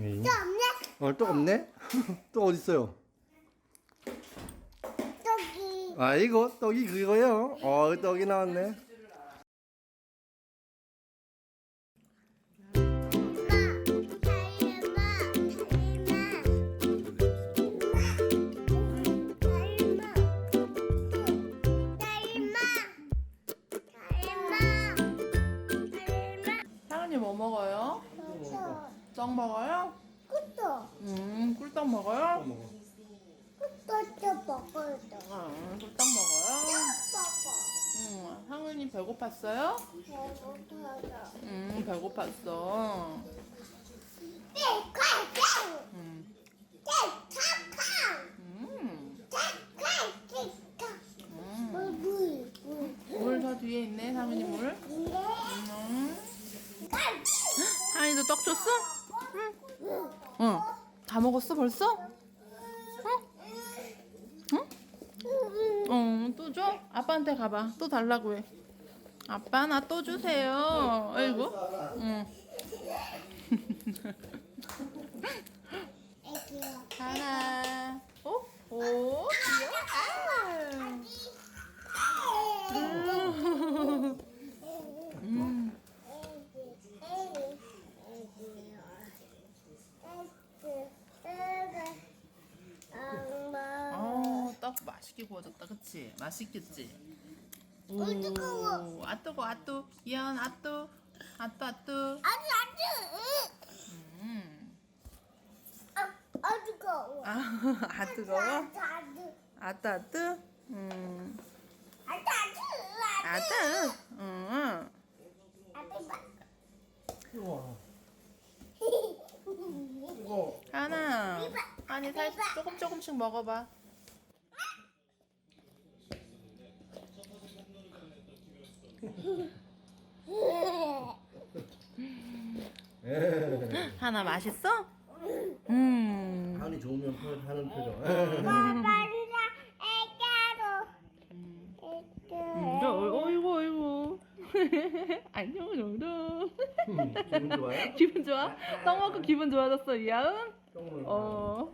네. 또 없네? 어, 또 없네? 또 어딨어요? 저기. 아, 이거, 떡이 그거요? 어, 떡이 나왔네. 떡 먹어요? 음, 꿀떡 먹어요? 음, 꿀떡 먹어요? 음, 상은이 배고팠어요? 음, 배고팠어. 음, 음, 음. 물 저 뒤에 있네, 상은이 물. 음. 하은이도 떡 줬어? 응. 응. 다 먹었어 벌써? 응? 응? 어, 또 줘? 아빠한테 가봐. 또 달라고 해. 아빠 나 또 주세요. 아이고. 응. 하나. 어? 오. 귀여워. 음. 어, 떡 맛있게 구워졌다, 그치? 맛있겠지? 오, 뜨거워. 아 뜨거, 아 뜨, 이한 아 뜨, 아 뜨, 아 뜨. 아니 아니 음. 아, 아 뜨거워 아, 아 뜨거워? 아주 아 뜨, 아 뜨. 음, 아주 아주 아 뜨. 음. 아주 우와. 이거, 하나. 아니, 살 조금 조금씩 먹어봐. 하나 맛있어? 음. 하니 좋으면 표- 하는 표정. 바바리나 애가로 음, 어, 어이구, 어이구. 안녕, 노동. 기분 좋아요? 기분 좋아? 떡 먹고 기분 좋아졌어, 이하은? 똥을. 어.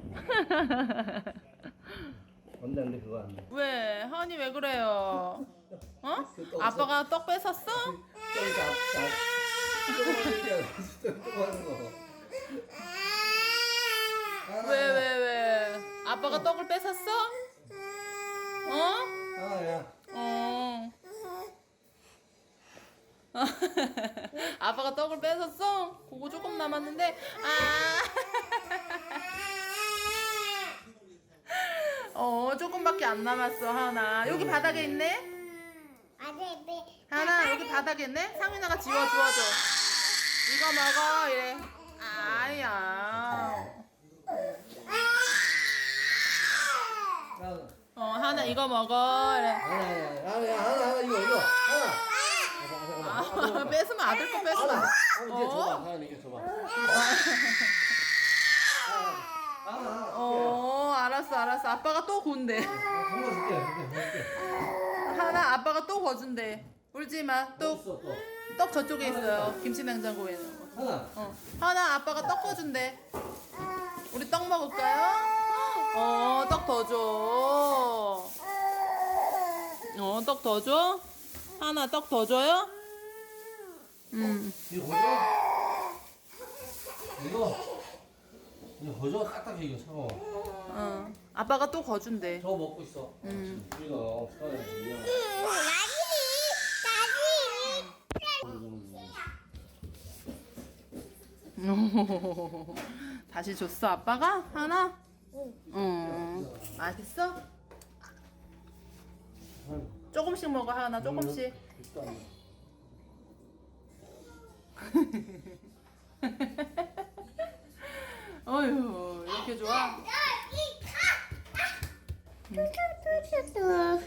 안 돼, 안 돼, 그거 안 돼. 왜? 하은이 왜 그래요? 어? 아빠가 떡 뺏었어? 왜, 왜, 왜? 아빠가 떡을 뺏었어? 어? 아, 야. 어. 아빠가 떡을 뺏었어? 그거 조금 남았는데, 아. 어, 조금밖에 안 남았어, 하나. 여기 바닥에 있네? 하나, 여기 바닥에 있네? 상윤아가 지워 주워줘. 이거 먹어, 이래. 아야. 하나, 어, 하나 이거 먹어, 이래. 하나, 하나, 하나, 하나, 이거, 이거. 하나. 아, 뺏으면 아들 거 뺏어. 하나. 하나, 이제 어? 줘봐. 하나, 이게 줘봐. 하나, 하나. 어, 알았어, 알았어. 아빠가 또 곤대. 한번 줄게, 줄게, 줄게. 하나 아빠가 또 거준대. 울지 마. 또또 있어, 또. 떡 저쪽에 있어요. 김치 냉장고에 있는 거. 하나. 어. 하나 아빠가 떡 거준대. 우리 떡 먹을까요? 어, 떡 더 줘. 어, 떡 더 줘? 하나 떡 더 줘요? 음. 이거 거죠? 이거 이거 거죠? 딱딱해 이거 차가워 어. 아빠가 또 거준대. 저거 먹고 있어 음. 없어요 이 거 다시 줬어 아빠가 하나? 응. 맛있어? 조금씩 먹어 하나 조금씩. 어휴 이렇게 좋아?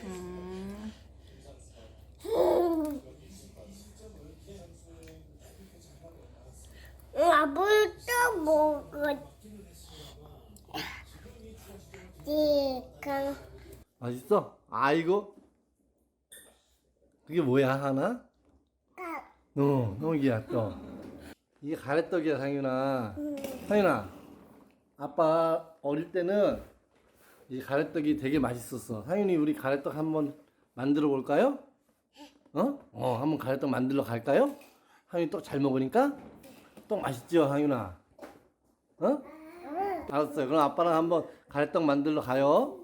음. 아버지도 먹었지. 맛있어? 아이고 그게 뭐야 하나? 어, 농기야 또 이게 가래떡이야 상윤아 상윤아, 아빠 어릴 때는 이 가래떡이 되게 맛있었어. 상윤이 우리 가래떡 한번 만들어 볼까요? 어? 어, 한번 가래떡 만들러 갈까요? 상윤이 떡 잘 먹으니까 떡 맛있죠, 상윤아? 어? 알았어요. 그럼 아빠랑 한번 가래떡 만들러 가요.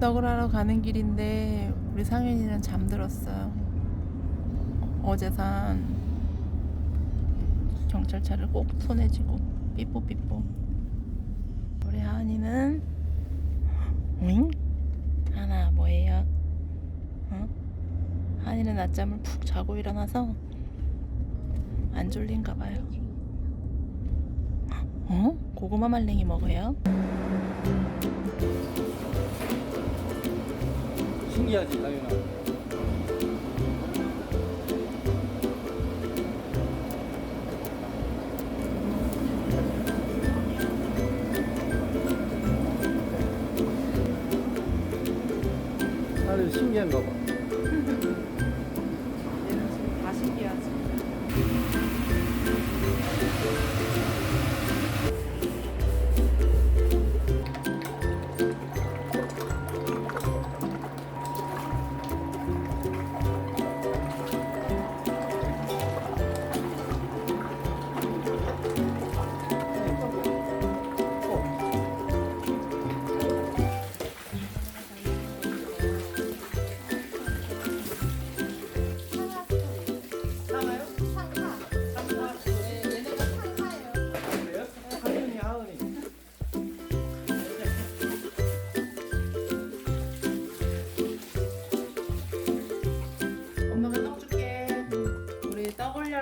떡을 하러 가는 길인데 우리 상윤이는 잠들었어요. 어제 산 경찰차를 꼭 손에 쥐고 삐뽀삐뽀. 우리 하은이는 응? 하나 뭐예요? 어? 하은이는 낮잠을 푹 자고 일어나서 안 졸린가 봐요. 어? 고구마 말랭이 먹어요? 신기하지, 상윤아? 아주 신기한가 봐.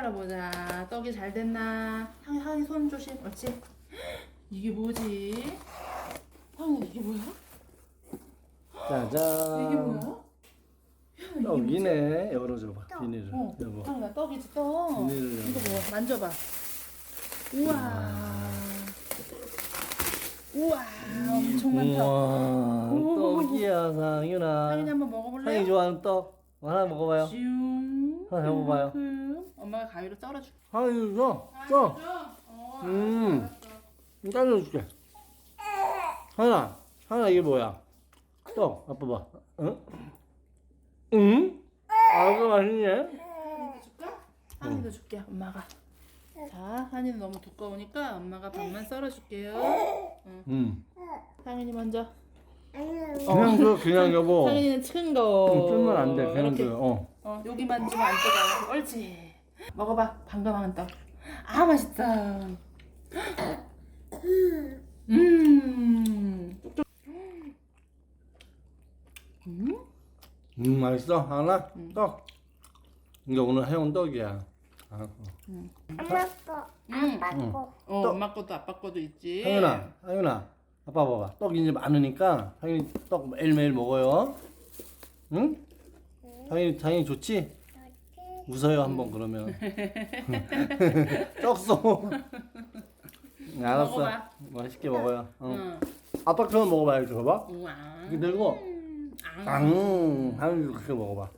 떡 올려라 보자. 떡이 잘 됐나? 향이 향이 손 조심. 옳지. 이게 뭐지? 향이 이게 뭐야? 짜잔. 이게 뭐야? 떡이네. 열어줘봐. 비닐을. 어, 여보. 향이나 떡이지 떡. 비닐을 이거 뭐 만져봐. 우와. 우와, 엄청 많다. 우와, 오. 떡이야, 상윤아. 향이 한번 먹어볼래요? 상이 좋아하는 떡. 하나 먹어봐요. 슝. 하나 해봐봐요. 이만큼. 엄마가 가위로 썰어줄게. 상이 줘. 줘. 어, 음. 잘라줄게. 하나, 하나 이게 뭐야? 떡, 아빠 봐. 응? 응? 아, 그거 맛있네. 한이도 줄까? 한이도 줄게 엄마가 자 한이는 너무 두꺼우니까 엄마가 반만 썰어줄게요 응. 음. 상윤이 먼저 그냥 줘, 그냥 여보. 상윤이는 큰거 응, 뜨면 안 돼. 그냥 이렇게 줘. 어. 어, 여기만 주면 안 뜨거워 옳지 먹어봐 방금 한 떡 아 맛있다 음 쪽쪽 음 음, 맛있어. 하나? 응. 떡. 이게 오늘 해온 떡이야. 아, 어. 엄마 거, 음. 아빠 거. 어 떡. 엄마 것도 아빠 것도 있지 상윤아, 상윤아, 아빠 봐봐. 떡 이제 많으니까 상윤이 떡 매일매일 먹어요. 응? 상윤이, 상윤이 좋지? 웃어요 한번 그러면. 떡 써. 알았어. 먹어봐. 맛있게 먹어요. 어. 응. 아빠처럼 먹어봐야지, 봐봐. 우와 들고, 앙. 앙! 하면 그렇게 먹어봐.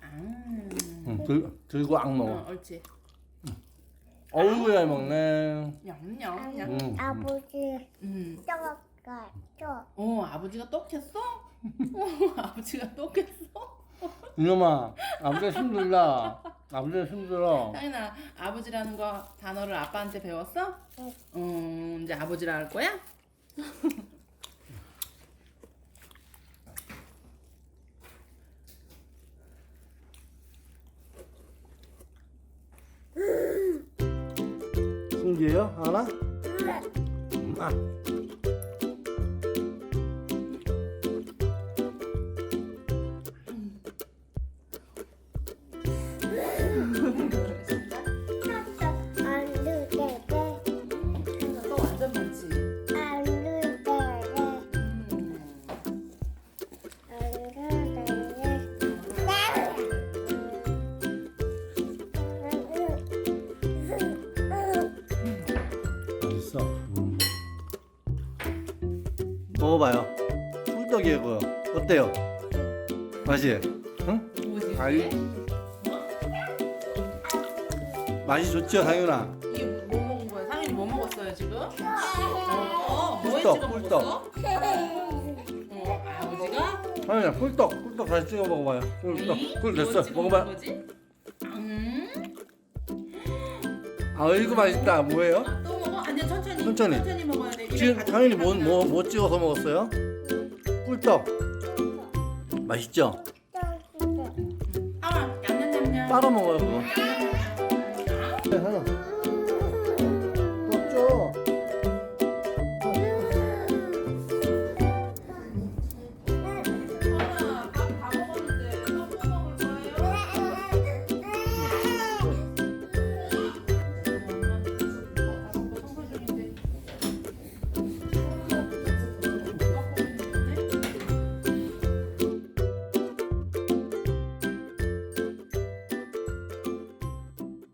앙. 응, 들, 들고 앙 먹어. 어, 옳지. 어우, 잘 먹네. 냠냠. 냠. 음. 아버지 음. 떡가 줘. 어, 아버지가 떡했어? 어, 아버지가 떡했어? 이놈아, 아버지가 힘들다. 아버지가 힘들어. 상인아, 아버지라는 거 단어를 아빠한테 배웠어? 응. 음, 이제 아버지라 할 거야? 신기해요? 하나? 음, 아. 어때요? 맛이? 응? 뭐지? 아이. 이게? 맛이 좋죠, 상윤아? 이게 뭐 먹은 거야? 상윤이 뭐 먹었어요 지금? 어, 뭐에 꿀떡, 찍어 꿀떡. 먹었어? 어, 아버지가? 상윤아, 꿀떡, 꿀떡 다시 찍어 먹어봐요. 꿀떡, 이? 꿀뭐 됐어. 먹어봐. 음, 아, 이거 맛있다. 뭐예요? 아, 또 먹어? 아니야 천천히. 천천히. 천천히 먹어야 돼. 입에 지금 가득 상윤이 뭐, 차면. 뭐, 뭐 찍어서 먹었어요? 꿀떡. 맛있죠? 아, 냠냠냠냠. 빨아 먹어요, 그거. 냠냠냠. 네, 하나.